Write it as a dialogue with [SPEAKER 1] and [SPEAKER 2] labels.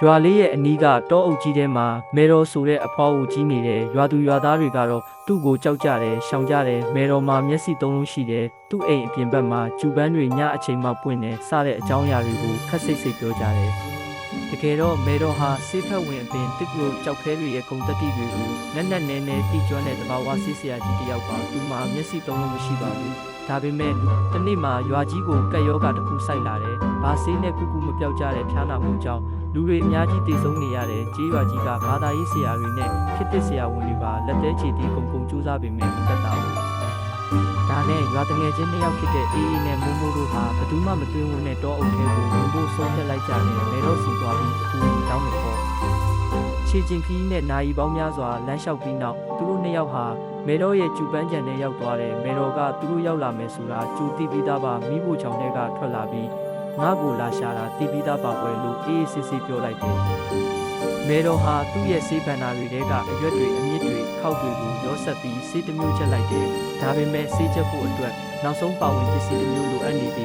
[SPEAKER 1] ရွာလေးရဲ့အနီးကတောအုပ်ကြီးထဲမှာမေတော်ဆိုတဲ့အဖွားအုပ်ကြီးနေတယ်ရွာသူရွာသားတွေကတော့သူ့ကိုကြောက်ကြတယ်ရှောင်ကြတယ်မေတော်မှာမျက်စိသုံးလုံးရှိတယ်သူ့အိမ်အပြင်ဘက်မှာကျူပန်းတွေညအချိန်မှပွင့်တယ်စတဲ့အကြောင်းအရာတွေကိုခက်စိတ်စိတ်ပြောကြတယ်တကယ်တော့မေတော်ဟာစေဖက်ဝင်အပင်တစ်ကလို့ကြောက်ခဲတွေရဲ့ဂုံတက်တီတွေကိုနက်နက်နဲနဲတိကျွမ်းတဲ့တဘာဝဆေးဆရာကြီးတစ်ယောက်ပါသူမှာမျက်စိသုံးလုံးမရှိပါဘူးဒါပေမဲ့တနေ့မှာရွာကြီးကိုကက်ယောဂတစ်ခုစိုက်လာတယ်ဘာဆေးနဲ့ကုကုမပြောက်ကြတဲ့ဖျားနာမှုကြောင့် လူတွေအများကြီးတည်ဆုံးနေရတဲ့ကြေးရွာကြီးကဘာသာရေးဆရာတွေနဲ့ခေတ်သစ်ဆရာဝန်တွေပါလက်သေးချီတီးကုံကုံစူးစမ်းပေမဲ့မတက်တာဘူး။ဒါနဲ့ရွာတငယ်ချင်းနှစ်ယောက်ဖြစ်တဲ့အေးအေးနဲ့မိုးမိုးတို့ဟာဘယ်သူမှမတွင်းဝင်တဲ့တောအုပ်ထဲကိုဝင်ဖို့ဆုံးဖြတ်လိုက်ကြတယ်။မဲတော့စီသွားပြီးအကူအညီတောင်းနေပေါ့။ခြေချင်းခီးနဲ့နာယီပေါင်းများစွာလမ်းလျှောက်ပြီးနောက်သူတို့နှစ်ယောက်ဟာမဲတော့ရဲ့ကျူပန်းကြံနဲ့ရောက်သွားတယ်။မဲတော့ကသူတို့ရောက်လာမယ်ဆိုတာကြိုသိပြီးသားပါမိဖို့ချောင်တွေကထွက်လာပြီး ငါ့ကိုလာရှာတာတီးပြီးသားပါပွဲလို့အေးအေးဆေးဆေးပြောလိုက်တယ်။မေတော်ဟာသူ့ရဲ့ဆေးဗန္နာတွေထဲကအရွက်တွေအမြစ်တွေခောက်တွေကိုရောဆက်ပြီးဆေးတစ်မျိုးချက်လိုက်တယ်။ဒါပေမဲ့ဆေးချက်ဖို့အတွက်နောက်ဆုံးပါဝင်ပစ္စည်းတစ်မျိုးလိုအပ်နေသေး